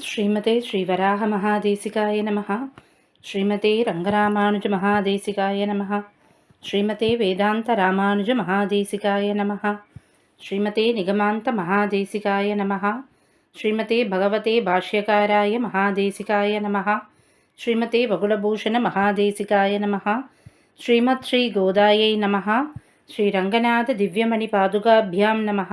ஸ்ரீமதே ஸ்ரீவராக மகாதேசிகாய நமः ஸ்ரீமதே ரங்கராமானுஜ மகாதேசிகாய நமः ஸ்ரீமதே வேதாந்த ராமானுஜ மகாதேசிகாய நமः ஸ்ரீமதே நிகமாந்த மகாதேசிகாய நமः ஸ்ரீமதே பகவதே பாஷ்யகாராய மகாதேசிகாய நமः ஸ்ரீமதே வகுலபூஷண மகாதேசிகாய நமः ஸ்ரீமத் ஸ்ரீ கோதாயை நமः ஸ்ரீரங்கநாத திவ்யமணி பாதுகாபியாம் நமः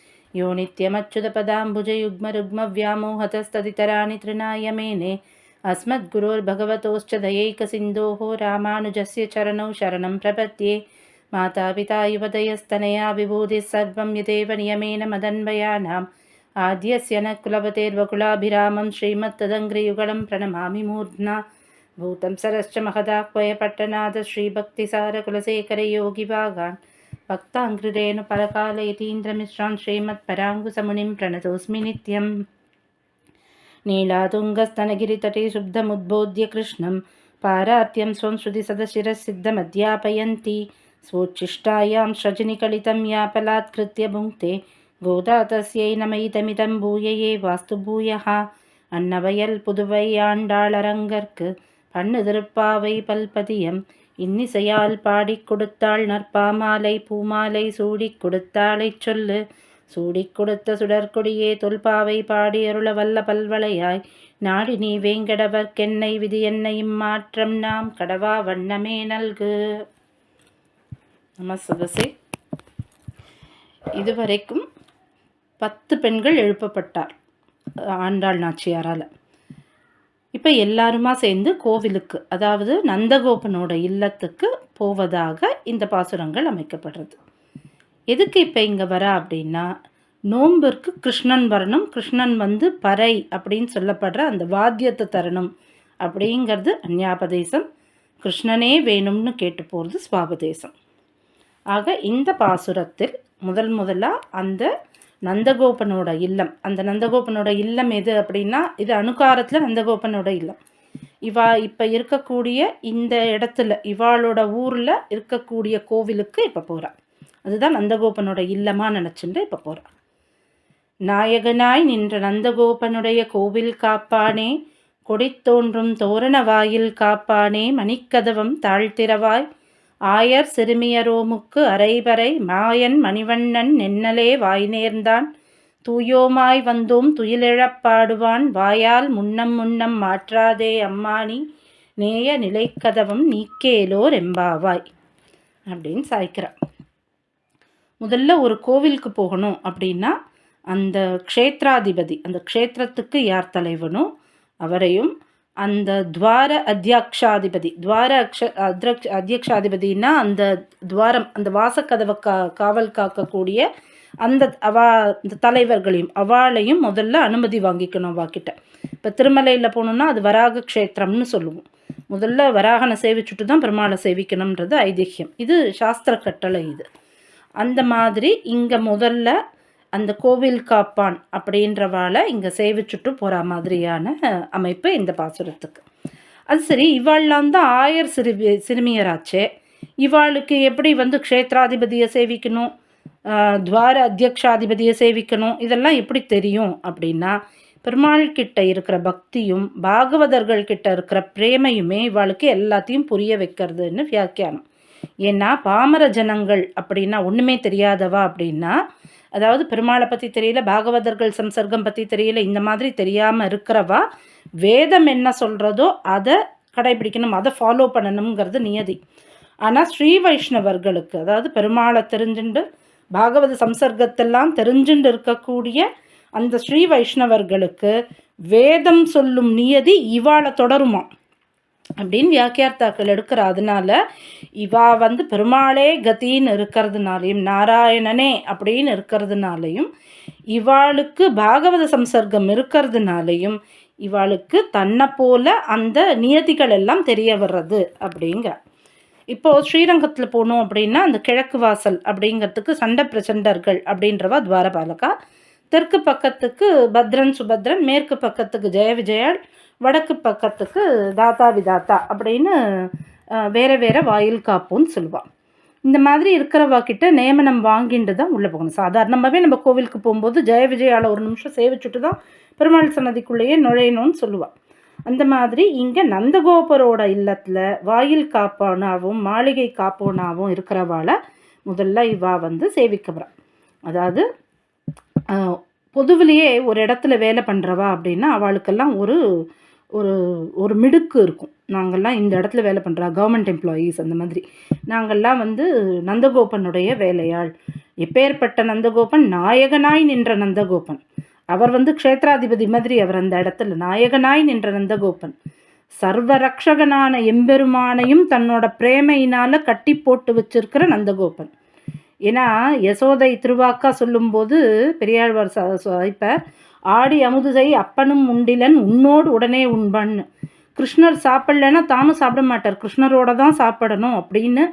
यो नित्यमच्युतपदाम्बुजयुग्मरुग्मव्यामोहतस्तदितराणि तृणाय मेने अस्मद्गुरोर्भगवतोश्च दयैकसिन्धोः रामानुजस्य चरणौ शरणं प्रपद्ये। मातापिता युवतयस्तनया विभूतिः सर्वं यदेव नियमेन मदन्वयानाम्। आद्यस्य न कुलपतेर्वकुलाभिरामं श्रीमत्तदङ्घ्रियुगलं प्रणमामि मूर्ध्ना। भूतं सरश्च महदाह्वयपट्टनाथ श्रीभक्तिसारकुलशेखरयोगिभागान् भक्ताङ्कृरेण परकालयतीन्द्रमिश्रां श्रीमत्पराङ्गुसमुनिं प्रणतोऽस्मि नित्यम्। नीलातुङ्गस्तनगिरितटे शुब्धमुद्बोध्य कृष्णं पारात्यं स्वं सिद्धमध्यापयन्ती। स्वोच्छिष्टायां स्रजनिकलितं यापलात्कृत्य भुङ्क्ते गोदा तस्यै नमयितमिदं भूयये वास्तु वास्तुभूयः अन्नवयल्पुदुवैयाण्डालरङ्गर्क् पण्णदृप्पा वै पल्पदियम् இன்னிசையால் பாடிக் கொடுத்தாள் நற்பாமாலை பூமாலை சூடிக் கொடுத்தாளைச் சொல்லு. சூடிக் கொடுத்த சுடற்கொடியே தொல்பாவை பாடி அருள வல்ல பல்வளையாய். நாடி நீ வேங்கடவர்க்கென்னை விதி என்னை இம்மாற்றம் நாம் கடவா வண்ணமே நல்கு. நமசகசே இதுவரைக்கும் பத்து பெண்கள் எழுப்பப்பட்டார். ஆண்டாள் நாச்சியாரால். இப்போ எல்லாருமா சேர்ந்து கோவிலுக்கு அதாவது நந்தகோபனோட இல்லத்துக்கு போவதாக இந்த பாசுரங்கள் அமைக்கப்படுறது. எதுக்கு இப்போ இங்கே வர அப்படின்னா நோம்பிற்கு கிருஷ்ணன் வரணும் கிருஷ்ணன் வந்து பறை அப்படின்னு சொல்லப்படுற அந்த வாத்தியத்தை தரணும் அப்படிங்கிறது அந்யாபதேசம். கிருஷ்ணனே வேணும்னு கேட்டு போகிறது சுவாபதேசம். ஆக இந்த பாசுரத்தில் முதல் முதலாக அந்த நந்தகோபனோட இல்லம். அந்த நந்தகோபனோட இல்லம் எது அப்படின்னா இது அணுகாரத்தில் நந்தகோபனோட இல்லம். இவா இப்போ இருக்கக்கூடிய இந்த இடத்துல இவாளோட ஊரில் இருக்கக்கூடிய கோவிலுக்கு இப்போ போகிறான் அதுதான் நந்தகோபனோட இல்லமாக நினச்சிட்டு இப்போ போகிறான் நாயகனாய் நின்ற நந்தகோபனுடைய கோவில் காப்பானே கொடித்தோன்றும் தோரண வாயில் காப்பானே மணிக்கதவம் தாழ்த்திரவாய் ஆயர் சிறுமியரோமுக்கு அரைபறை மாயன் மணிவண்ணன் நின்னலே வாய் நேர்ந்தான் தூயோமாய் வந்தோம் துயிலிழப்பாடுவான். வாயால் முன்னம் முன்னம் மாற்றாதே அம்மானி. நேய நிலைக்கதவம் நீக்கேலோர் எம்பாவாய். அப்படின்னு சாய்க்கிறான் முதல்ல ஒரு கோவிலுக்கு போகணும் அப்படின்னா அந்த க்ஷேத்ராதிபதி அந்த க்ஷேத்திரத்துக்கு யார் தலைவனோ அவரையும் அந்த துவார அத்தியாக்ஷாதிபதி துவார அக்ஷ அத்ரக் அத்தியக்ஷாதிபதினா அந்த துவாரம் அந்த வாசக்கதவை கா காவல் காக்கக்கூடிய அந்த அவா இந்த தலைவர்களையும் அவாளையும் முதல்ல அனுமதி வாங்கிக்கணும் அவாக்கிட்ட இப்போ திருமலையில் போகணுன்னா அது வராக க்ஷேத்திரம்னு சொல்லுவோம். முதல்ல வராகனை சேவிச்சுட்டு தான் பெருமாளை சேவிக்கணுன்றது ஐதிஹ்யம் இது சாஸ்திர கட்டளை இது. அந்த மாதிரி இங்கே முதல்ல அந்த கோவில் காப்பான் அப்படின்றவாளை இங்கே சேவிச்சுட்டு போகிற மாதிரியான அமைப்பு இந்த பாசுரத்துக்கு. அது சரி இவாள்லாம் தான் ஆயர் சிறுமி சிறுமியராச்சே. இவாளுக்கு எப்படி வந்து க்ஷேத்ராதிபதியை சேவிக்கணும்? துவார அத்தியக்ஷாதிபதியை சேவிக்கணும்? இதெல்லாம் எப்படி தெரியும் அப்படின்னா பெருமாள் கிட்ட இருக்கிற பக்தியும் பாகவதர்கள் கிட்ட இருக்கிற பிரேமையுமே இவாளுக்கு எல்லாத்தையும் புரிய வைக்கிறதுன்னு வியாக்கியானம். ஏன்னா பாமர ஜனங்கள் அப்படின்னா ஒன்றுமே தெரியாதவா அப்படின்னா அதாவது பெருமாளை பற்றி தெரியல பாகவதர்கள் சம்சர்க்கம் பற்றி தெரியல இந்த மாதிரி தெரியாமல் இருக்கிறவா வேதம் என்ன சொல்கிறதோ அதை கடைபிடிக்கணும் அதை ஃபாலோ பண்ணணுங்கிறது நியதி. ஆனால் ஸ்ரீ வைஷ்ணவர்களுக்கு அதாவது பெருமாளை தெரிஞ்சுண்டு பாகவத சம்சர்க்கத்தெல்லாம் தெரிஞ்சுண்டு இருக்கக்கூடிய அந்த ஸ்ரீ வைஷ்ணவர்களுக்கு வேதம் சொல்லும் நியதி இவாளை தொடருமா? அப்படின்னு வியாக்கியார்த்தாக்கள் எடுக்கிற அதனால இவா வந்து பெருமாளே கத்தின்னு இருக்கிறதுனாலையும் நாராயணனே அப்படின்னு இருக்கிறதுனாலையும் இவாளுக்கு பாகவத சம்சர்க்கம் இருக்கிறதுனாலையும் இவாளுக்கு தன்னை போல அந்த நியதிகள் எல்லாம் தெரிய வர்றது அப்படிங்க. இப்போது ஸ்ரீரங்கத்தில் போனோம் அப்படின்னா அந்த கிழக்கு வாசல் அப்படிங்கிறதுக்கு சண்ட பிரச்சண்டர்கள் அப்படின்றவா துவாரபாலகா. தெற்கு பக்கத்துக்கு பத்ரன் சுபத்ரன் மேற்கு பக்கத்துக்கு ஜெய விஜயாள் வடக்கு பக்கத்துக்கு தாத்தா விதாத்தா அப்படின்னு வேற வேற வாயில் காப்புன்னு சொல்லுவாள் இந்த மாதிரி இருக்கிறவா கிட்ட நியமனம் வாங்கிட்டு தான் உள்ளே போகணும். சாதாரணமாகவே நம்ம கோவிலுக்கு போகும்போது ஜெய விஜயால ஒரு நிமிஷம் சேவிச்சுட்டு தான் பெருமாள் சன்னதிக்குள்ளேயே நுழையணும்னு சொல்லுவாள் அந்த மாதிரி இங்கே நந்தகோபரோட இல்லத்தில் வாயில் காப்பானாவும் மாளிகை காப்போனாவும் இருக்கிறவாளை முதல்ல இவா வந்து சேவிக்கப்படுறான் அதாவது பொதுவிலேயே ஒரு இடத்துல வேலை பண்ணுறவா அப்படின்னா அவளுக்கெல்லாம் ஒரு ஒரு ஒரு மிடுக்கு இருக்கும். நாங்கள்லாம் இந்த இடத்துல வேலை பண்ணுறா கவர்மெண்ட் எம்ப்ளாயீஸ் அந்த மாதிரி. நாங்கள்லாம் வந்து நந்தகோபனுடைய வேலையாள். எப்பேற்பட்ட நந்தகோபன்? நாயகனாய் நின்ற நந்தகோபன். அவர் வந்து க்ஷேத்ராதிபதி மாதிரி அவர் அந்த இடத்துல. நாயகனாய் நின்ற நந்தகோபன். சர்வரக்ஷகனான எம்பெருமானையும் தன்னோட பிரேமையினால் கட்டி போட்டு வச்சிருக்கிற நந்தகோபன். ஏன்னா யசோதை திருவாக்கா சொல்லும்போது பெரியாழ்வார் இப்போ ஆடி அமுதுதை அப்பனும் உண்டிலன் உன்னோடு உடனே உண்பன். கிருஷ்ணர் சாப்பிட்லன்னா தானும் சாப்பிட மாட்டார். கிருஷ்ணரோட தான் சாப்பிடணும் அப்படின்னு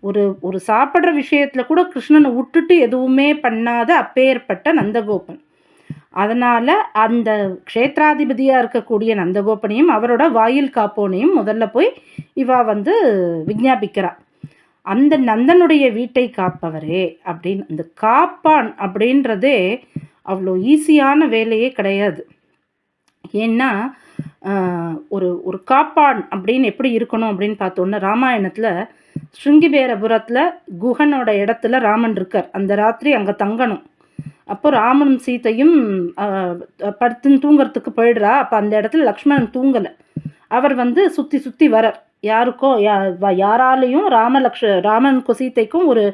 ஒரு ஒரு சாப்பிட்ற விஷயத்தில் கூட கிருஷ்ணனை விட்டுட்டு எதுவுமே பண்ணாத அப்பேற்பட்ட நந்தகோபன். அதனால் அந்த க்ஷேத்ராதிபதியாக இருக்கக்கூடிய நந்தகோபனையும் அவரோட வாயில் காப்போனையும் முதல்ல போய் இவா வந்து விஞ்ஞாபிக்கிறா. அந்த நந்தனுடைய வீட்டை காப்பவரே அப்படின்னு அந்த காப்பான் அப்படின்றதே அவ்வளோ ஈஸியான வேலையே கிடையாது. ஏன்னா ஒரு ஒரு காப்பான் அப்படின்னு எப்படி இருக்கணும் அப்படின்னு பார்த்தோன்னா ராமாயணத்தில் ஸ்ருங்கிபேரபுரத்தில் குஹனோட இடத்துல ராமன் இருக்கார். அந்த ராத்திரி அங்கே தங்கணும். அப்போ ராமனும் சீத்தையும் படுத்துன்னு தூங்குறதுக்கு போயிடுறா. அப்போ அந்த இடத்துல லக்ஷ்மணன் தூங்கலை. அவர் வந்து சுற்றி சுற்றி வரார். யாருக்கோ யா யாராலையும் ராமலக்ஷ ராமனுக்கும் சீத்தைக்கும் ஒரு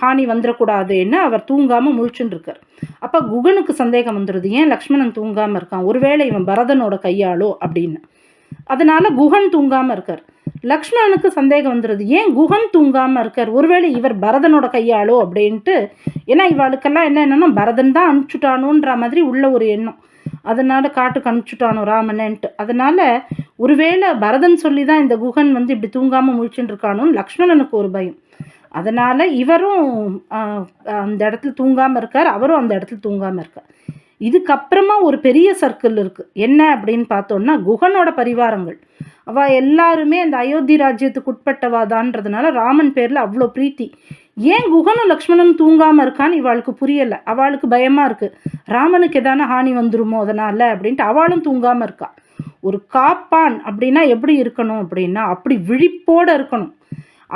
ஹானி வந்துடக்கூடாதுன்னு அவர் தூங்காமல் முழிச்சுன்னு இருக்கார். அப்போ குகனுக்கு சந்தேகம் வந்துடுது ஏன் லக்ஷ்மணன் தூங்காமல் இருக்கான்? ஒருவேளை இவன் பரதனோட கையாளோ? அப்படின்னு. அதனால குகன் தூங்காமல் இருக்கார். லக்ஷ்மணனுக்கு சந்தேகம் வந்துடுது ஏன் குகன் தூங்காமல் இருக்கார்? ஒருவேளை இவர் பரதனோட கையாளோ? அப்படின்ட்டு. ஏன்னா இவாளுக்கெல்லாம் என்ன என்னன்னா பரதன் தான் அனுப்பிச்சுட்டானுன்ற மாதிரி உள்ள ஒரு எண்ணம். அதனால் காட்டுக்கு அனுப்பிச்சுட்டானோ ராமனன்ட்டு. அதனால் ஒருவேளை பரதன் சொல்லி தான் இந்த குகன் வந்து இப்படி தூங்காமல் முழிச்சுட்டு இருக்கானோன்னு லக்ஷ்மணனுக்கு ஒரு பயம். அதனால் இவரும் அந்த இடத்துல தூங்காமல் இருக்கார். அவரும் அந்த இடத்துல தூங்காமல் இருக்கார். இதுக்கப்புறமா ஒரு பெரிய சர்க்கிள் இருக்குது என்ன அப்படின்னு பார்த்தோன்னா குகனோட பரிவாரங்கள். அவள் எல்லாருமே அந்த அயோத்தி ராஜ்யத்துக்கு உட்பட்டவாதான்றதுனால ராமன் பேரில் அவ்வளோ பிரீத்தி. ஏன் குகனும் லக்ஷ்மணனும் தூங்காமல் இருக்கான்னு இவாளுக்கு புரியலை. அவளுக்கு பயமாக இருக்குது ராமனுக்கு எதான ஹானி வந்துருமோ அதனால் அப்படின்ட்டு அவளும் தூங்காமல் இருக்கா. ஒரு காப்பான் அப்படின்னா எப்படி இருக்கணும் அப்படின்னா அப்படி விழிப்போடு இருக்கணும்.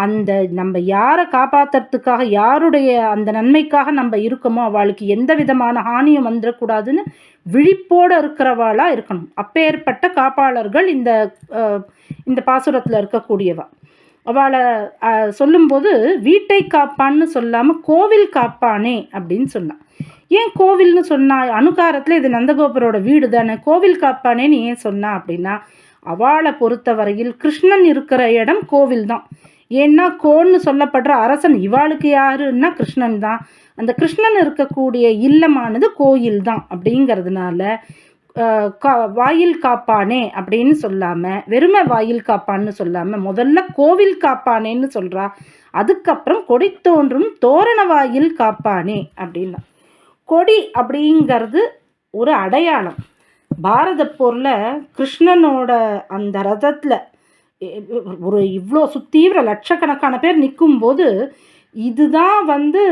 அந்த நம்ம யாரை காப்பாற்றுறதுக்காக யாருடைய அந்த நன்மைக்காக நம்ம இருக்கோமோ அவளுக்கு எந்த விதமான ஹானியும் வந்துடக்கூடாதுன்னு விழிப்போடு இருக்கிறவாளாக இருக்கணும். அப்பேற்பட்ட காப்பாளர்கள் இந்த இந்த பாசுரத்தில் இருக்கக்கூடியவா. அவளை சொல்லும்போது வீட்டை காப்பான்னு சொல்லாமல் கோவில் காப்பானே அப்படின்னு சொன்னான் ஏன் கோவில்னு சொன்னா? அணுகாரத்தில் இது நந்தகோபுரோட வீடு தானே கோவில் காப்பானேன்னு ஏன் சொன்னா அப்படின்னா அவளை பொறுத்த வரையில் கிருஷ்ணன் இருக்கிற இடம் கோவில் தான் ஏன்னா கோன்னு சொல்லப்படுற அரசன் இவாளுக்கு யாருன்னா கிருஷ்ணன் தான். அந்த கிருஷ்ணன் இருக்கக்கூடிய இல்லமானது கோயில் தான் அப்படிங்கிறதுனால கா வாயில் காப்பானே அப்படின்னு சொல்லாமல் வெறுமை வாயில் காப்பான்னு சொல்லாமல் முதல்ல கோவில் காப்பானேன்னு சொல்கிறா அதுக்கப்புறம் கொடி தோன்றும் தோரண வாயில் காப்பானே அப்படின்னா. கொடி அப்படிங்கிறது ஒரு அடையாளம். பாரத போரில் கிருஷ்ணனோட அந்த ரதத்தில் ஒரு இவ்வளோ சுத்தீவிர லட்சக்கணக்கான பேர் நிற்கும்போது இதுதான் வந்து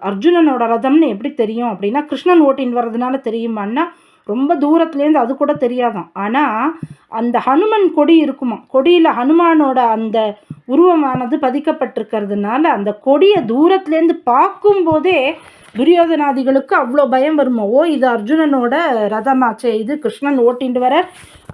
அர்ஜுனனோட ரதம்னு எப்படி தெரியும் அப்படின்னா கிருஷ்ணன் ஓட்டின் வர்றதுனால தெரியுமான்னா ரொம்ப தூரத்துலேருந்து அது கூட தெரியாதான். ஆனால் அந்த ஹனுமன் கொடி இருக்குமா? கொடியில் ஹனுமானோட அந்த உருவமானது பதிக்கப்பட்டிருக்கிறதுனால அந்த கொடியை தூரத்துலேருந்து பார்க்கும்போதே துரியோதனாதிகளுக்கு அவ்வளோ பயம் வருமோ? ஓ இது அர்ஜுனனோட ரதமாச்சே இது கிருஷ்ணன் ஓட்டிண்டு வர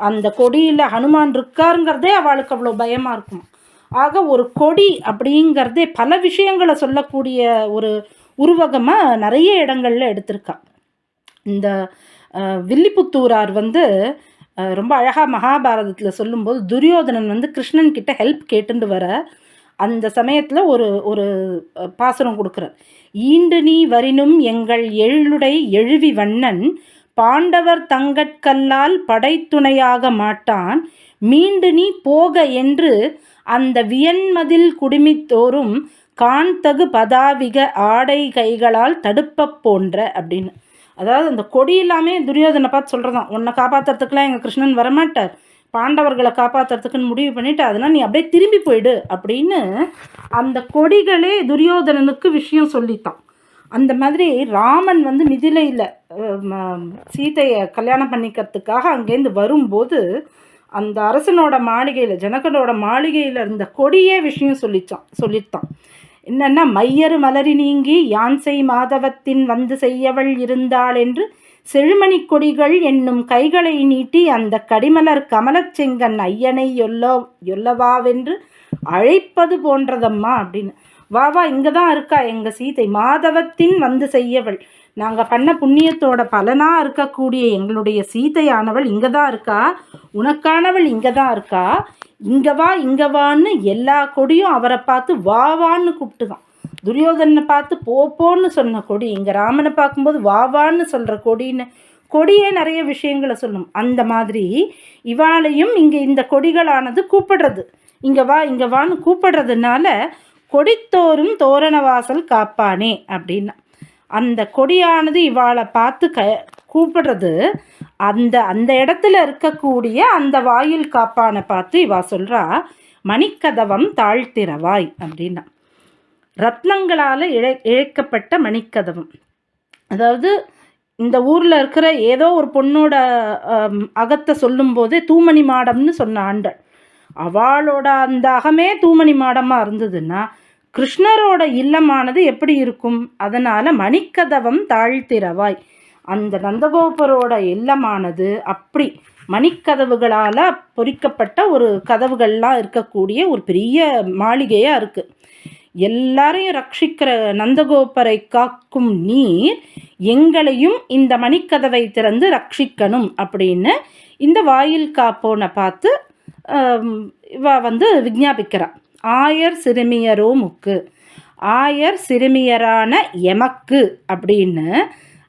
அந்த கொடியில் ஹனுமான் இருக்காருங்கிறதே அவளுக்கு அவ்வளோ பயமாக இருக்கும்? ஆக ஒரு கொடி அப்படிங்கிறதே பல விஷயங்களை சொல்லக்கூடிய ஒரு உருவகமாக நிறைய இடங்களில் எடுத்திருக்கா. இந்த வில்லிபுத்தூரார் வந்து ரொம்ப அழகாக மகாபாரதத்தில் சொல்லும்போது துரியோதனன் வந்து கிருஷ்ணன் கிட்ட ஹெல்ப் கேட்டுண்டு வர அந்த சமயத்தில் ஒரு ஒரு பாசுரம் கொடுக்குறார். ஈண்டு நீ வரினும் எங்கள் எழுடை எழுவி வண்ணன் பாண்டவர் தங்கற்கல்லால் படைத்துணையாக மாட்டான் மீண்டு நீ போக என்று அந்த வியன்மதில் குடுமித்தோறும் காண்தகு பதாவிக ஆடை கைகளால் தடுப்ப போன்ற அப்படின்னு. அதாவது அந்த கொடி எல்லாமே துரியோதனை பார்த்து சொல்கிறதான் உன்னை காப்பாற்றுறதுக்குலாம் எங்கள் கிருஷ்ணன் வரமாட்டார். பாண்டவர்களை காப்பாற்றுறதுக்குன்னு முடிவு பண்ணிவிட்டு அதனால் நீ அப்படியே திரும்பி போயிடு அப்படின்னு அந்த கொடிகளே துரியோதனனுக்கு விஷயம் சொல்லித்தான். அந்த மாதிரி ராமன் வந்து மிதிலையில் சீதையை கல்யாணம் பண்ணிக்கிறதுக்காக அங்கேருந்து வரும்போது அந்த அரசனோட மாளிகையில் ஜனகனோட மாளிகையில் இருந்த கொடியே விஷயம் சொல்லித்தான் சொல்லித்தான். என்னென்னா மையரு மலரி நீங்கி யான்சை மாதவத்தின் வந்து செய்யவள் இருந்தாள் என்று செழுமணி கொடிகள் என்னும் கைகளை நீட்டி அந்த கடிமலர் கமலச் செங்கன் ஐயனை எல்லோ எல்லவாவென்று அழைப்பது போன்றதம்மா அப்படின்னு. வா வா இங்கே தான் இருக்கா எங்கள் சீதை? மாதவத்தின் வந்து செய்யவள். நாங்கள் பண்ண புண்ணியத்தோட பலனாக இருக்கக்கூடிய எங்களுடைய சீதையானவள் இங்கே தான் இருக்கா? உனக்கானவள் இங்கே தான் இருக்கா? இங்கே வா இங்கே வான்னு எல்லா கொடியும் அவரை பார்த்து வா வான்னு கூப்பிட்டு துரியோதனை பார்த்து போப்போன்னு சொன்ன கொடி இங்கே ராமனை பார்க்கும்போது வா வான்னு சொல்கிற கொடின்னு கொடியே நிறைய விஷயங்களை சொல்லும். அந்த மாதிரி இவாளையும் இங்கே இந்த கொடிகளானது கூப்பிடுறது. இங்கே வா இங்கே வான்னு கூப்பிடுறதுனால கொடித்தோறும் தோரணவாசல் காப்பானே அப்படின்னா. அந்த கொடியானது இவாளை பார்த்து க கூப்பிடுறது. அந்த அந்த இடத்துல இருக்கக்கூடிய அந்த வாயில் காப்பானை பார்த்து இவா சொல்கிறா மணிக்கதவம் தாழ்த்திரவாய் அப்படின்னா. ரத்னங்களால் இழை இழைக்கப்பட்ட மணிக்கதவம். அதாவது இந்த ஊரில் இருக்கிற ஏதோ ஒரு பொண்ணோட அகத்தை சொல்லும்போதே தூமணி மாடம்னு சொன்ன ஆண்டாள் அவளோட அந்த அகமே தூமணி மாடமாக இருந்ததுன்னா கிருஷ்ணரோட இல்லமானது எப்படி இருக்கும்? அதனால் மணிக்கதவம் தாழ்த்திரவாய் அந்த நந்தகோபரோட இல்லமானது அப்படி மணிக்கதவுகளால் பொறிக்கப்பட்ட ஒரு கதவுகள்லாம் இருக்கக்கூடிய ஒரு பெரிய மாளிகையாக இருக்குது எல்லாரையும் ரட்சிக்கிற நந்தகோபரை காக்கும் நீர் எங்களையும் இந்த மணிக்கதவை திறந்து ரட்சிக்கணும் அப்படின்னு இந்த வாயில் காப்போனை பார்த்து இவ வந்து விஜாபிக்கிறான் ஆயர் சிறுமியரோ முக்கு. ஆயர் சிறுமியரான எமக்கு அப்படின்னு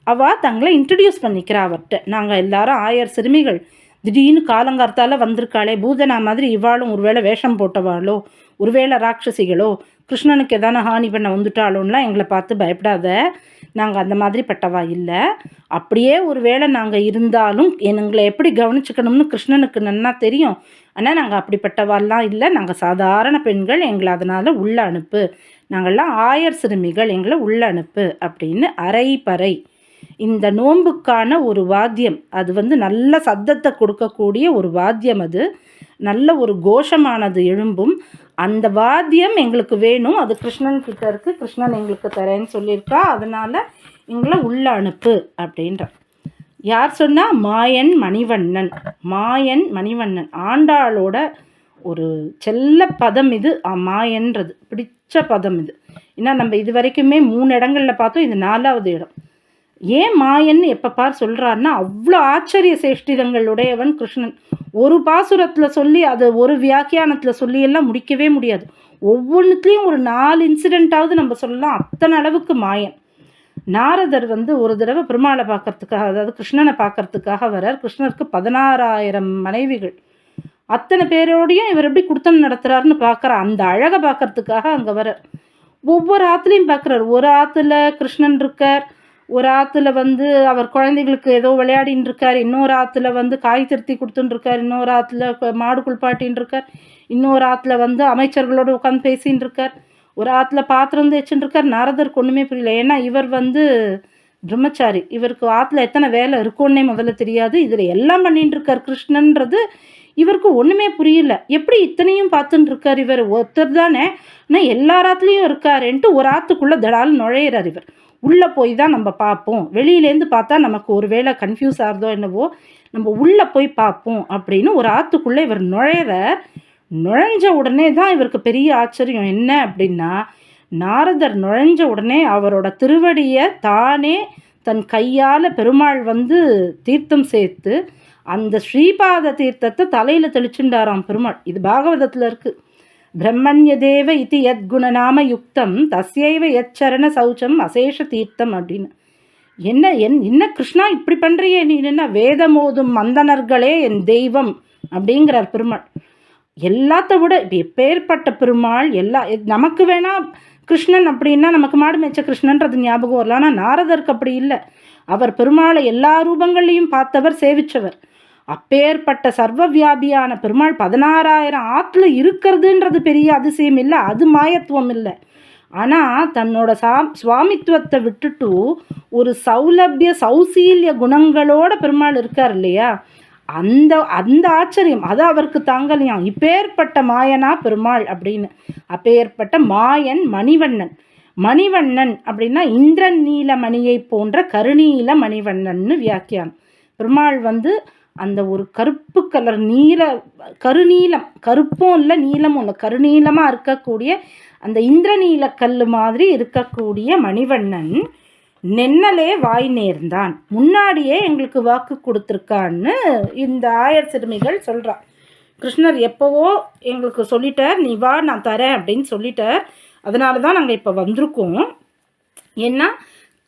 அவள் தங்களை இன்ட்ரடியூஸ் பண்ணிக்கிறா அவர்கிட்ட நாங்கள் எல்லாரும் ஆயர் சிறுமிகள். திடீர்னு காலங்கார்த்தால் வந்திருக்காளே பூதனா மாதிரி இவாளும் ஒருவேளை வேஷம் போட்டவாளோ ஒருவேளை ராட்சசிகளோ கிருஷ்ணனுக்கு எதான ஹானி பண்ண வந்துட்டாலும்லாம் எங்களை பார்த்து பயப்படாத. நாங்கள் அந்த மாதிரி பட்டவா இல்லை. அப்படியே ஒரு வேளை நாங்கள் இருந்தாலும் எங்களை எப்படி கவனிச்சுக்கணும்னு கிருஷ்ணனுக்கு நன்னா தெரியும். ஆனால் நாங்கள் அப்படிப்பட்டவாள்லாம் இல்லை. நாங்கள் சாதாரண பெண்கள் எங்களை அதனால் உள்ள அனுப்பு. நாங்கள்லாம் ஆயர் சிறுமிகள் எங்களை உள்ள அனுப்பு அப்படின்னு அரை பறை இந்த நோன்புக்கான ஒரு வாத்தியம் அது வந்து நல்ல சத்தத்தை கொடுக்கக்கூடிய ஒரு வாத்தியம் அது. நல்ல ஒரு கோஷமானது எழும்பும். அந்த வாத்தியம் எங்களுக்கு வேணும். அது கிருஷ்ணன் கிட்ட இருக்குது கிருஷ்ணன் எங்களுக்கு தரேன்னு சொல்லியிருக்கா. அதனால் எங்களை உள்ள அனுப்பு அப்படின்ற. யார் சொன்னால் மாயன் மணிவண்ணன். மாயன் மணிவண்ணன். ஆண்டாளோட ஒரு செல்ல பதம் இது. மாயன்றது. பிடிச்ச பதம் இது. ஏன்னா நம்ம இது வரைக்குமே மூணு இடங்களில் பார்த்தோம். இது நாலாவது இடம். ஏன் மாயன் எப்போ பார் சொல்கிறான்னா அவ்வளோ ஆச்சரிய சேஷ்டிதங்களுடையவன் கிருஷ்ணன். ஒரு பாசுரத்தில் சொல்லி அது ஒரு வியாக்கியானத்தில் சொல்லி எல்லாம் முடிக்கவே முடியாது. ஒவ்வொன்றுத்துலேயும் ஒரு நாலு இன்சிடெண்ட்டாவது நம்ம சொல்லலாம். அத்தனை அளவுக்கு மாயன். நாரதர் வந்து ஒரு தடவை பெருமாளை பார்க்கறதுக்காக அதாவது கிருஷ்ணனை பார்க்கறதுக்காக வரார். கிருஷ்ணருக்கு பதினாறாயிரம் மனைவிகள். அத்தனை பேரோடையும் இவர் எப்படி குடுத்தம் நடத்துகிறாருன்னு பார்க்குற அந்த அழகை பார்க்கறதுக்காக அங்கே வரார். ஒவ்வொரு ஆற்றுலையும் பார்க்குறாரு. ஒரு ஆற்றுல கிருஷ்ணன் இருக்கார் ஒரு ஆற்றுல வந்து அவர் குழந்தைகளுக்கு ஏதோ விளையாடின்னு இருக்கார் இன்னொரு ஆற்றுல வந்து காய் திருத்தி கொடுத்துன்னு இருக்கார் இன்னொரு ஆற்றுல மாடு குளிப்பாட்டின்னு இருக்கார் இன்னொரு ஆற்றுல வந்து அமைச்சர்களோடு உட்காந்து பேசின்னு இருக்கார். ஒரு ஆற்றுல பாத்திரம் தேய்ச்சின்னு இருக்கார் நாரதருக்கு ஒன்றுமே புரியல. ஏன்னா இவர் வந்து பிரம்மச்சாரி. இவருக்கு ஆற்றுல எத்தனை வேலை இருக்குன்னே முதல்ல தெரியாது. இதில் எல்லாம் பண்ணிட்டு இருக்கார் கிருஷ்ணன்றது இவருக்கு ஒன்றுமே புரியல. எப்படி இத்தனையும் பார்த்துட்டு இருக்கார் இவர்? ஒருத்தர் தானே. ஆனால் எல்லா ஆற்றுலையும் இருக்காருன்ட்டு ஒரு ஆற்றுக்குள்ளே தடால் நுழையிறார் இவர். உள்ளே போய் தான் நம்ம பார்ப்போம் வெளியிலேருந்து பார்த்தா நமக்கு ஒரு வேளை கன்ஃபியூஸ் ஆகுதோ என்னவோ நம்ம உள்ளே போய் பார்ப்போம் அப்படின்னு ஒரு ஆற்றுக்குள்ளே இவர் நுழையிற நுழைஞ்ச உடனே தான் இவருக்கு பெரிய ஆச்சரியம். என்ன அப்படின்னா நாரதர் நுழைஞ்ச உடனே அவரோட திருவடியை தானே தன் கையால் பெருமாள் வந்து தீர்த்தம் சேர்த்து அந்த ஸ்ரீபாத தீர்த்தத்தை தலையில் தெளிச்சுண்டாராம் பெருமாள். இது பாகவதத்தில் இருக்குது பிரம்மண்யதேவ இது யத்குணநாம யுக்தம் தஸ்யைவ யச்சரண சௌச்சம் அசேஷ தீர்த்தம் அப்படின்னு. என்ன என் என்ன கிருஷ்ணா இப்படி பண்ணுறியே நீ? என்ன வேதமோதும் மந்தனர்களே என் தெய்வம் அப்படிங்கிறார் பெருமாள். எல்லாத்த விட இப்போ எப்பேற்பட்ட பெருமாள் எல்லா நமக்கு வேணால் கிருஷ்ணன் அப்படின்னா நமக்கு மாடு மேய்ச்ச கிருஷ்ணன்றது ஞாபகம் வரல. ஆனால் நாரதருக்கு அப்படி இல்லை. அவர் பெருமாளை எல்லா ரூபங்கள்லையும் பார்த்தவர் சேவிச்சவர். அப்பேற்பட்ட சர்வ வியாபியான பெருமாள் பதினாறாயிரம் ஆற்றுல இருக்கிறதுன்றது பெரிய அதிசயம் இல்லை அது மாயத்துவம் இல்லை. ஆனால் தன்னோட சா சுவாமித்துவத்தை விட்டுட்டு ஒரு சௌலபிய சௌசீல்ய குணங்களோட பெருமாள் இருக்கார் இல்லையா? அந்த அந்த ஆச்சரியம். அது அவருக்கு தாங்கலையாம். இப்பேற்பட்ட மாயனா பெருமாள் அப்படின்னு. அப்பேற்பட்ட மாயன் மணிவண்ணன். மணிவண்ணன் அப்படின்னா இந்திரன் நீல மணியை போன்ற கருநீல மணிவண்ணன்னு வியாக்கியானம். பெருமாள் வந்து அந்த ஒரு கருப்பு கலர் நீல கருநீலம் கருப்பும் இல்லை நீளமும் இல்லை. கருநீலமாக இருக்கக்கூடிய அந்த இந்திரநீல கல் மாதிரி இருக்கக்கூடிய மணிவண்ணன் நென்னலே வாய் நேர்ந்தான். முன்னாடியே எங்களுக்கு வாக்கு கொடுத்துருக்கான்னு இந்த ஆயர் சிறுமிகள் சொல்கிறான் கிருஷ்ணர் எப்போவோ எங்களுக்கு சொல்லிட்டார் நீ வா நான் தரேன் அப்படின்னு சொல்லிட்டார். அதனால தான் நாங்கள் இப்போ வந்திருக்கோம். ஏன்னா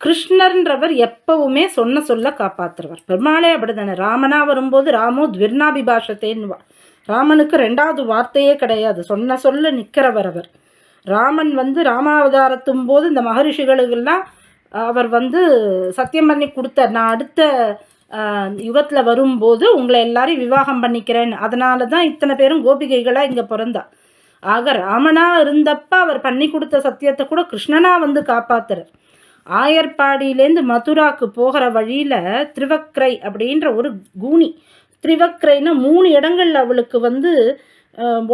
கிருஷ்ணர்ன்றவர் எப்பவுமே சொன்ன சொல்ல காப்பாற்றுறவர் பெருமாளே அப்படிதானே ராமனா வரும்போது ராமோ துவிர்ணாபிபாஷத்தேன்னுவா ராமனுக்கு ரெண்டாவது வார்த்தையே கிடையாது. சொன்ன சொல்ல நிற்கிறவர் அவர். ராமன் வந்து ராமாவதாரத்தும் போது இந்த மகரிஷிகளுக்கெல்லாம் அவர் வந்து சத்தியம் பண்ணி கொடுத்தார். நான் அடுத்த யுகத்தில் வரும்போது உங்களை எல்லாரையும் விவாகம் பண்ணிக்கிறேன். அதனால தான் இத்தனை பேரும் கோபிகைகளாக இங்கே பிறந்தா. ஆக ராமனாக இருந்தப்ப அவர் பண்ணி கொடுத்த சத்தியத்தை கூட கிருஷ்ணனாக வந்து காப்பாத்துறார். ஆயர்பாடியிலேருந்து மதுராக்கு போகிற வழியில் திருவக்ரை அப்படின்ற ஒரு கூனி திரிவக்ரைன்னா மூணு இடங்கள்ல அவளுக்கு வந்து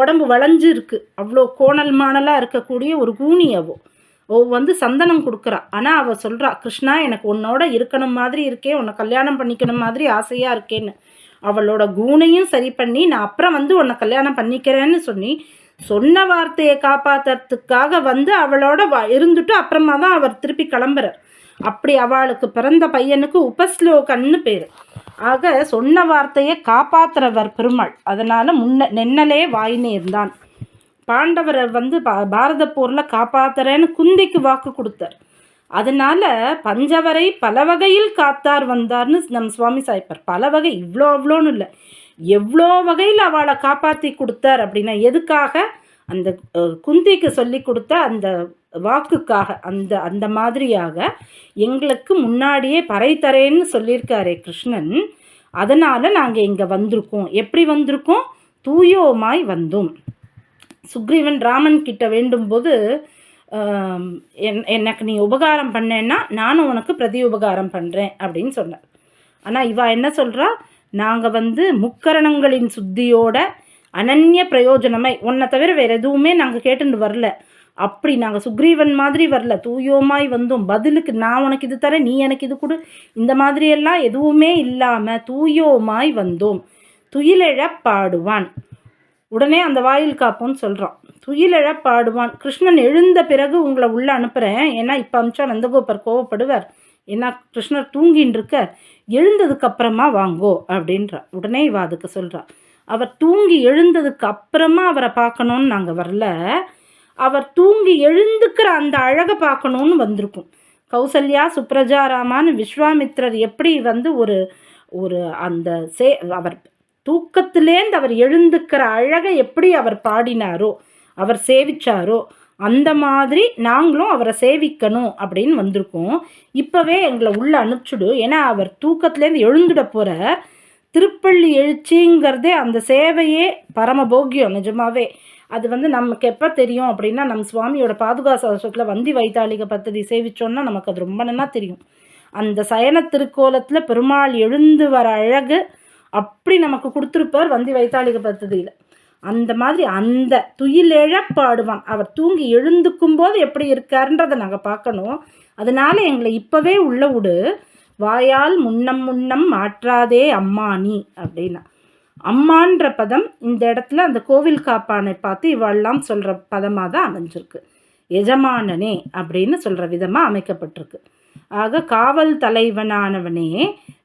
உடம்பு வளைஞ்சு இருக்குது அவ்வளோ கோணல் மாணலாக இருக்கக்கூடிய ஒரு கூனி அவள் வந்து சந்தனம் கொடுக்குறா. ஆனால் அவள் சொல்கிறா கிருஷ்ணா எனக்கு உன்னோட இருக்கணும் மாதிரி இருக்கே உன்னை கல்யாணம் பண்ணிக்கணும் மாதிரி ஆசையாக இருக்கேன்னு. அவளோட கூனையும் சரி பண்ணி நான் அப்புறம் வந்து உன்னை கல்யாணம் பண்ணிக்கிறேன்னு சொல்லி சொன்ன வார்த்தையை காப்பாற்றுறதுக்காக வந்து அவளோட வ இருந்துட்டு அப்புறமா தான் அவர் திருப்பி கிளம்புறார். அப்படி அவளுக்கு பிறந்த பையனுக்கு உபஸ்லோகன்னு பேர். ஆக சொன்ன வார்த்தையை காப்பாற்றுறவர் பெருமாள். அதனால் முன்ன நென்னலே வாய்னே இருந்தான் பாண்டவரை வந்து பாரத போரில் காப்பாத்துறேன்னு குந்திக்கு வாக்கு கொடுத்தார். அதனால பஞ்சவரை பல வகையில் காத்தார் வந்தார்னு நம் சுவாமி சாய்ப்பார். பல வகை இவ்வளோ அவ்வளோன்னு இல்லை. எவ்வளோ வகையில் அவளை காப்பாற்றி கொடுத்தார் அப்படின்னா எதுக்காக? அந்த குந்திக்கு சொல்லி கொடுத்த அந்த வாக்குக்காக அந்த அந்த மாதிரியாக எங்களுக்கு முன்னாடியே பறை தரேன்னு சொல்லியிருக்காரே கிருஷ்ணன். அதனால் நாங்கள் இங்கே வந்திருக்கோம். எப்படி வந்திருக்கோம்? தூயோமாய் வந்தோம். சுக்ரீவன் ராமன் கிட்ட வேண்டும் போது என் எனக்கு நீ உபகாரம் பண்ணேன்னா நானும் உனக்கு பிரதி உபகாரம் பண்ணுறேன் அப்படின்னு சொன்னார். ஆனால் இவா என்ன சொல்கிறா நாங்கள் வந்து முக்கரணங்களின் சுத்தியோட அனன்ய பிரயோஜனமை. உன்னை தவிர வேறு எதுவுமே நாங்கள் கேட்டுன்னு வரல. அப்படி நாங்கள் சுக்ரீவன் மாதிரி வரல. தூயோமாய் வந்தோம் பதிலுக்கு நான் உனக்கு இது தரேன் நீ எனக்கு இது கொடு. இந்த மாதிரியெல்லாம் எதுவுமே இல்லாமல் தூயோமாய் வந்தோம். துயிலெழ பாடுவான். உடனே அந்த வாயில் காப்போன்னு சொல்கிறான் துயிலெழ பாடுவான். கிருஷ்ணன் எழுந்த பிறகு உங்களை உள்ளே அனுப்புகிறேன் ஏன்னா இப்போ அமிச்சா நந்தகோபர் கோவப்படுவார். ஏன்னா கிருஷ்ணர் தூங்கின்னு இருக்க எழுந்ததுக்கு அப்புறமா வாங்கோ அப்படின்றா. உடனே இவ அதுக்கு சொல்கிறா அவர் தூங்கி எழுந்ததுக்கு அப்புறமா அவரை பார்க்கணுன்னு நாங்கள் வரல. அவர் தூங்கி எழுந்துக்கிற அந்த அழகை பார்க்கணுன்னு வந்திருக்கும். கௌசல்யா சுப்ரஜாராமான்னு விஸ்வாமித்ரர் எப்படி வந்து ஒரு ஒரு அந்த சே அவர் தூக்கத்திலேந்து அவர் எழுந்துக்கிற அழகை எப்படி அவர் பாடினாரோ அவர் சேவிச்சாரோ அந்த மாதிரி நாங்களும் அவரை சேவிக்கணும் அப்படின்னு வந்திருக்கோம். இப்போவே எங்களை உள்ளே அனுப்பிச்சுடு. ஏன்னா அவர் தூக்கத்துலேருந்து எழுந்துட போகிற திருப்பள்ளி எழுச்சிங்கிறதே அந்த சேவையே பரமபோக்கியம் நிஜமாவே. அது வந்து நமக்கு எப்போ தெரியும் அப்படின்னா நம்ம சுவாமியோட பாதுகா சதத்தில் வந்தி வைத்தாளிக பத்ததி சேவிச்சோன்னா நமக்கு அது ரொம்ப நல்லா தெரியும். அந்த சயன திருக்கோலத்தில் பெருமாள் எழுந்து வர அழகு அப்படி நமக்கு கொடுத்துருப்பார் வந்தி வைத்தாளிக பத்ததியில். அந்த மாதிரி அந்த துயிலெழப்பாடுவான் அவர் தூங்கி எழுந்துக்கும் போது எப்படி இருக்காருன்றதை நாங்கள் பார்க்கணும். அதனால எங்களை இப்போவே உள்ள விடு வாயால் முன்னம் முன்னம் மாற்றாதே அம்மானி அப்படின்னா. அம்மான்ற பதம் இந்த இடத்துல அந்த கோவில் காப்பானை பார்த்து இவெல்லாம் சொல்கிற பதமாக தான் அமைஞ்சிருக்கு. எஜமானனே அப்படின்னு சொல்கிற விதமாக அமைக்கப்பட்டிருக்கு. ஆக காவல் தலைவனானவனே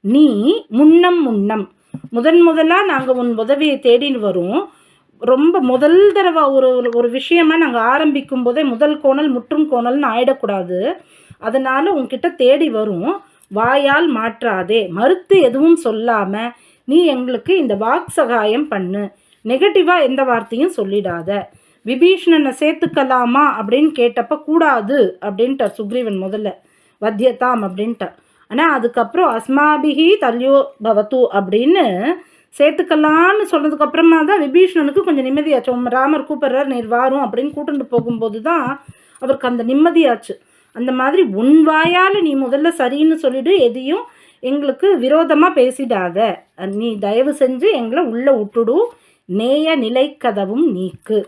நீ முன்னம் முன்னம் முதன் முதலாக நாங்கள் உன் உதவியை தேடின்னு வரும். ரொம்ப முதல் தடவை ஒரு ஒரு விஷயமா நாங்கள் ஆரம்பிக்கும் போதே முதல் கோணல் முற்றும் கோணல்னு ஆயிடக்கூடாது. அதனால் உங்ககிட்ட தேடி வரும். வாயால் மாற்றாதே. மறுத்து எதுவும் சொல்லாமல் நீ எங்களுக்கு இந்த வாக் சகாயம் பண்ணு. நெகட்டிவாக எந்த வார்த்தையும் சொல்லிடாத. விபீஷ்ணனை சேர்த்துக்கலாமா அப்படின்னு கேட்டப்ப கூடாது அப்படின்ட்டார் சுக்ரீவன் முதல்ல. வத்தியதாம் அப்படின்ட்டார். ஆனால் அதுக்கப்புறம் அஸ்மாபிகி தல்யோ பவத்து அப்படின்னு சேர்த்துக்கலான்னு சொன்னதுக்கப்புறமா தான் விபீஷணனுக்கு கொஞ்சம் நிம்மதியாச்சு. ராமர் கூப்பிட்றார் நீர் வாரும் அப்படின்னு கூட்டிட்டு போகும்போது தான் அவருக்கு அந்த நிம்மதியாச்சு. அந்த மாதிரி உன் வாயால் நீ முதல்ல சரின்னு சொல்லிவிடு எதையும் எங்களுக்கு விரோதமாக பேசிடாத. நீ தயவு செஞ்சு எங்களை உள்ளே விட்டுடு. நேய நிலைக்கதவும் நீக்கு.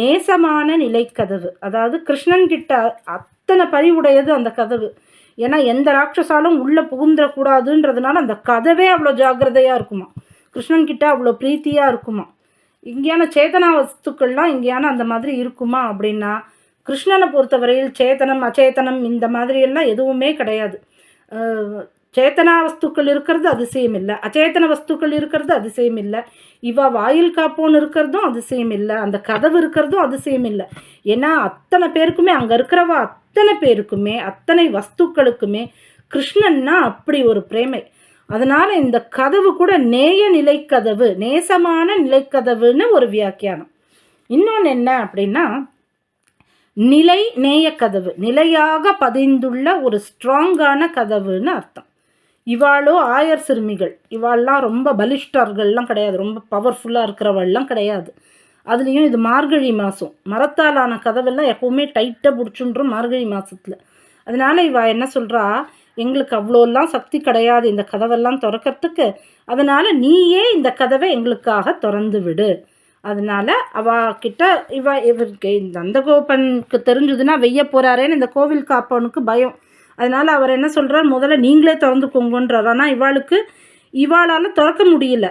நேசமான நிலைக்கதவு. அதாவது கிருஷ்ணன் கிட்ட அத்தனை பறிவுடையது அந்த கதவு. ஏன்னா எந்த ராட்சசாலும் உள்ளே புகுந்துடக்கூடாதுன்றதுனால அந்த கதவே அவ்வளோ ஜாக்கிரதையாக இருக்குமா? கிருஷ்ணன் கிட்ட அவ்வளோ பிரீத்தியாக இருக்குமா? இங்கேயான சேதனா வஸ்துக்கள்லாம் இங்கேயான அந்த மாதிரி இருக்குமா அப்படின்னா கிருஷ்ணனை பொறுத்தவரையில் சேத்தனம் அச்சேதனம் இந்த மாதிரியெல்லாம் எதுவுமே கிடையாது. சேத்தனா வஸ்துக்கள் இருக்கிறது அதிசயம் இல்லை. அச்சேத்தன வஸ்துக்கள் இருக்கிறது அதிசயம் இல்லை. இவா வாயில் காப்போன்னு இருக்கிறதும் அதிசயம் இல்லை. அந்த கதவு இருக்கிறதும் அதிசயம் இல்லை. ஏன்னா அத்தனை பேருக்குமே அங்கே இருக்கிறவா அத்தனை பேருக்குமே அத்தனை வஸ்துக்களுக்குமே கிருஷ்ணன்னா அப்படி ஒரு பிரேமை. அதனால் இந்த கதவு கூட நேய நிலைக்கதவு நேசமான நிலைக்கதவுன்னு ஒரு வியாக்கியானம். இன்னொன்று என்ன அப்படின்னா நிலை நேயக்கதவு நிலையாக பதிந்துள்ள ஒரு ஸ்ட்ராங்கான கதவுன்னு அர்த்தம். இவாளோ ஆயர் சிறுமிகள் இவாள்லாம் ரொம்ப பலிஷ்டர்கள்லாம் கிடையாது ரொம்ப பவர்ஃபுல்லாக இருக்கிறவள்லாம் கிடையாது. அதுலேயும் இது மார்கழி மாதம் மரத்தாலான கதவெல்லாம் எப்போவுமே டைட்டாக பிடிச்சுன்றோம் மார்கழி மாதத்தில் அதனால் இவா என்ன சொல்கிறா எங்களுக்கு அவ்வளோலாம் சக்தி கிடையாது இந்த கதவெல்லாம் திறக்கிறதுக்கு. அதனால் நீயே இந்த கதவை எங்களுக்காக திறந்து விடு. அதனால் அவ கிட்ட இவ இவருக்கு இந்த நந்தகோபனுக்கு தெரிஞ்சதுன்னா வெய்ய போகிறாரேன்னு இந்த கோவில் காப்பவனுக்கு பயம். அதனால் அவர் என்ன சொல்கிறார் முதல்ல நீங்களே திறந்துக்கோங்கன்றார் ஆனால் இவாளுக்கு இவாளால் திறக்க முடியல.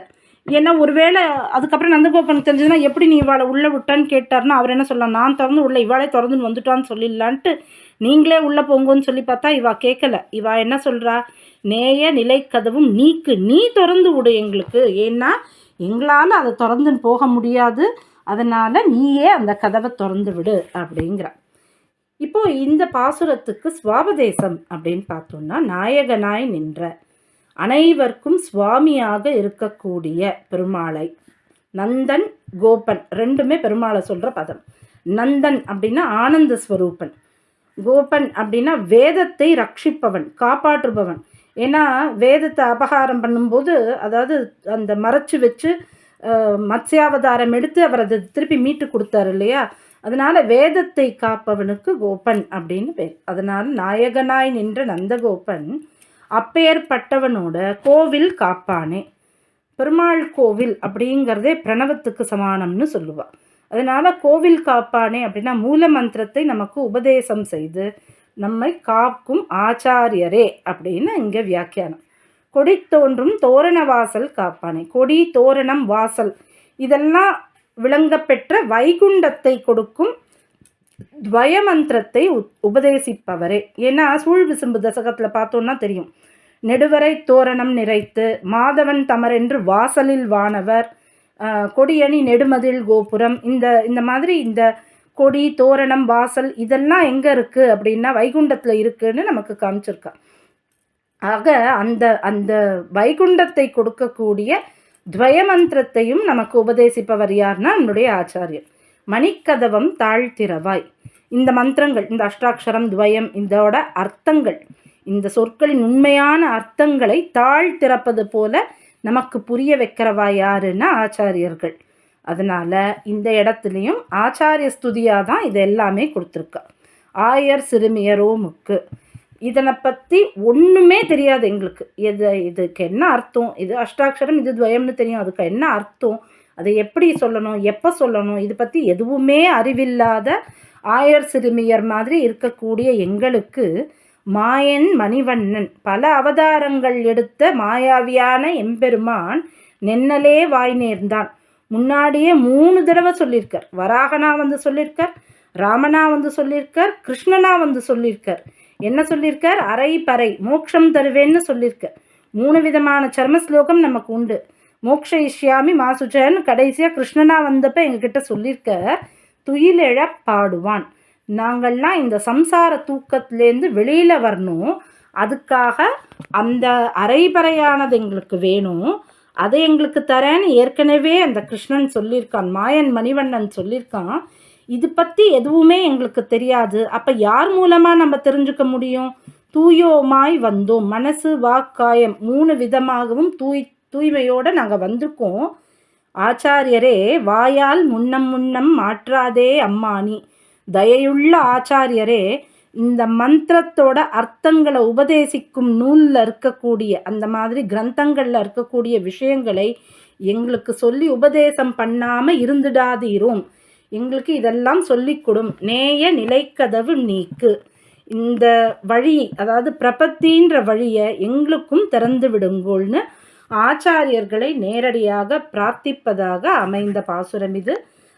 ஏன்னா ஒருவேளை அதுக்கப்புறம் நந்தகோபனுக்கு தெரிஞ்சதுன்னா எப்படி நீ இவாளை உள்ளே விட்டான்னு கேட்டார்னா அவர் என்ன சொல்லலாம் நான் திறந்து உள்ள இவாளே திறந்துன்னு வந்துட்டான்னு சொல்லிடலான்ட்டு நீங்களே உள்ளே போங்கன்னு சொல்லி பார்த்தா இவா கேட்கல. இவா என்ன சொல்கிறா நேய நிலை கதவும் நீக்கு. நீ திறந்து விடு எங்களுக்கு. ஏன்னா எங்களால் அதை திறந்துன்னு போக முடியாது. அதனால் நீயே அந்த கதவை திறந்து விடு அப்படிங்கிற. இப்போது இந்த பாசுரத்துக்கு சுவாபதேசம் அப்படின்னு பார்த்தோம்னா நாயகனாய் நின்ற அனைவருக்கும் சுவாமியாக இருக்கக்கூடிய பெருமாளை. நந்தன் கோபன் ரெண்டுமே பெருமாளை சொல்கிற பதம். நந்தன் அப்படின்னா ஆனந்த ஸ்வரூபன். கோபன் அப்படின்னா வேதத்தை ரட்சிப்பவன் காப்பாற்றுபவன். ஏன்னா வேதத்தை அபகாரம் பண்ணும்போது அதாவது அந்த மறைச்சு வச்சு மத்ஸ்யாவதாரம் எடுத்து அவர் அதை திருப்பி மீட்டு கொடுத்தாரு இல்லையா? அதனால் வேதத்தை காப்பவனுக்கு கோபன் அப்படின்னு பேர். அதனால் நாயகனாய் நின்ற நந்தகோபன் அப்பேற்பட்டவனோட கோவில் காப்பானே. பெருமாள் கோவில் அப்படிங்கிறதே பிரணவத்துக்கு சமானம்னு சொல்லுவாள் அதனால் கோவில் காப்பானே அப்படின்னா மூல மந்திரத்தை நமக்கு உபதேசம் செய்து நம்மை காக்கும் ஆச்சாரியரே அப்படின்னு இங்கே வியாக்கியானம். கொடி தோன்றும் தோரண வாசல் காப்பானே. கொடி தோரணம் வாசல். இதெல்லாம் விளங்கப்பெற்ற வைகுண்டத்தை கொடுக்கும் துவயமந்திரத்தை உபதேசிப்பவரே. ஏன்னா சூழ் விசும்பு தசகத்தில் பார்த்தோன்னா தெரியும். நெடுவரை தோரணம் நிறைத்து மாதவன் தமரென்று வாசலில் வானவர் கொடியணி நெடுமதில் கோபுரம் இந்த இந்த மாதிரி இந்த கொடி தோரணம் வாசல் இதெல்லாம் எங்கே இருக்குது அப்படின்னா வைகுண்டத்தில் இருக்குதுன்னு நமக்கு காமிச்சிருக்கா. ஆக அந்த அந்த வைகுண்டத்தை கொடுக்கக்கூடிய துவயமந்திரத்தையும் நமக்கு உபதேசிப்பவர் யார்னா நம்முடைய ஆச்சாரியர். மணிக்கதவம் தாழ்த்திரவாய் இந்த மந்திரங்கள் இந்த அஷ்டாட்சரம் துவயம் இதோட அர்த்தங்கள் இந்த சொற்களின் உண்மையான அர்த்தங்களை தாழ் திறப்பது போல நமக்கு புரிய வைக்கிறவா யாருன்னா ஆச்சாரியர்கள். அதனால் இந்த இடத்துலையும் ஆச்சாரிய ஸ்துதியாக தான் இது எல்லாமே கொடுத்துருக்கா. ஆயர் சிறுமியரோ முக்கு இதனை பற்றி ஒன்றுமே தெரியாது எங்களுக்கு. இது இதுக்கு என்ன அர்த்தம்? இது அஷ்டாட்சரம் இது துவயம்னு தெரியும். அதுக்கு என்ன அர்த்தம்? அதை எப்படி சொல்லணும் எப்போ சொல்லணும் இது பற்றி எதுவுமே அறிவில்லாத ஆயர் சிறுமியர் மாதிரி இருக்கக்கூடிய எங்களுக்கு மாயன் மணிவண்ணன் பல அவதாரங்கள் எடுத்த மாயாவியான எம்பெருமான் நென்னலே வாய் நேர்ந்தான். முன்னாடியே மூணு தடவை சொல்லியிருக்கார். வராகனா வந்து சொல்லியிருக்கார் ராமனா வந்து சொல்லியிருக்கார் கிருஷ்ணனா வந்து சொல்லியிருக்கார். என்ன சொல்லியிருக்கார்? அரை பறை மோட்சம் தருவேன்னு சொல்லியிருக்கார். மூணு விதமான சர்ம ஸ்லோகம் நமக்கு உண்டு. மோக்ஷ இஷ்யாமி மாசுஜன் கடைசியாக கிருஷ்ணனா வந்தப்போ எங்ககிட்ட சொல்லியிருக்க துயிலெழ பாடுவான். நாங்கள்லாம் இந்த சம்சார தூக்கத்துலேருந்து வெளியில் வரணும். அதுக்காக அந்த அரைபறையானது எங்களுக்கு வேணும். அதை எங்களுக்கு தரேன்னு ஏற்கனவே அந்த கிருஷ்ணன் சொல்லியிருக்கான் மாயன் மணிவண்ணன் சொல்லியிருக்கான் இது பற்றி எதுவுமே எங்களுக்கு தெரியாது. அப்போ யார் மூலமாக நம்ம தெரிஞ்சுக்க முடியும்? தூயோமாய் வந்தோம். மனசு வாக்காயம் மூணு விதமாகவும் தூய் தூய்மையோடு நாங்கள் வந்திருக்கோம். ஆச்சாரியரே வாயால் முன்னம் முன்னம் மாற்றாதே அம்மானி. தயையுள்ள ஆச்சாரியரே இந்த மந்திரத்தோட அர்த்தங்களை உபதேசிக்கும் நூலில் இருக்கக்கூடிய அந்த மாதிரி கிரந்தங்களில் இருக்கக்கூடிய விஷயங்களை எங்களுக்கு சொல்லி உபதேசம் பண்ணாமல் இருந்துடாதீரும். எங்களுக்கு இதெல்லாம் சொல்லிக் கொடும் நேய நிலைக்கதவு நீக்கு. இந்த வழி அதாவது பிரபத்தின்ற வழியை எங்களுக்கும் திறந்து விடுங்கோள்னு ஆச்சாரியர்களை நேரடியாக பிரார்த்திப்பதாக அமைந்த பாசுரம் இது.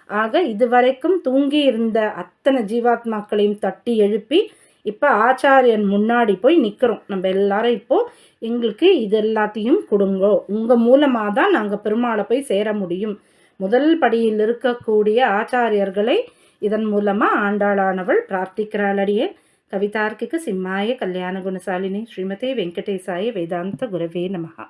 ஆக இதுவரைக்கும் தூங்கி இருந்த அத்தனை ஜீவாத்மாக்களையும் தட்டி எழுப்பி இப்போ ஆச்சாரியன் முன்னாடி போய் நிற்கிறோம் நம்ம எல்லாரும் இப்போது எங்களுக்கு இது எல்லாத்தையும் கொடுங்கோ. உங்கள் மூலமாக தான் நாங்கள் பெருமாளை போய் சேர முடியும். முதல் படியில் இருக்கக்கூடிய ஆச்சாரியர்களை இதன் மூலமாக ஆண்டாளானவள் பிரார்த்திக்கிறாளடியே. கவிதார்க்கிக சிம்மாய கல்யாண குணசாலினி ஸ்ரீமதி வெங்கடேசாய வேதாந்த குரவே நமகா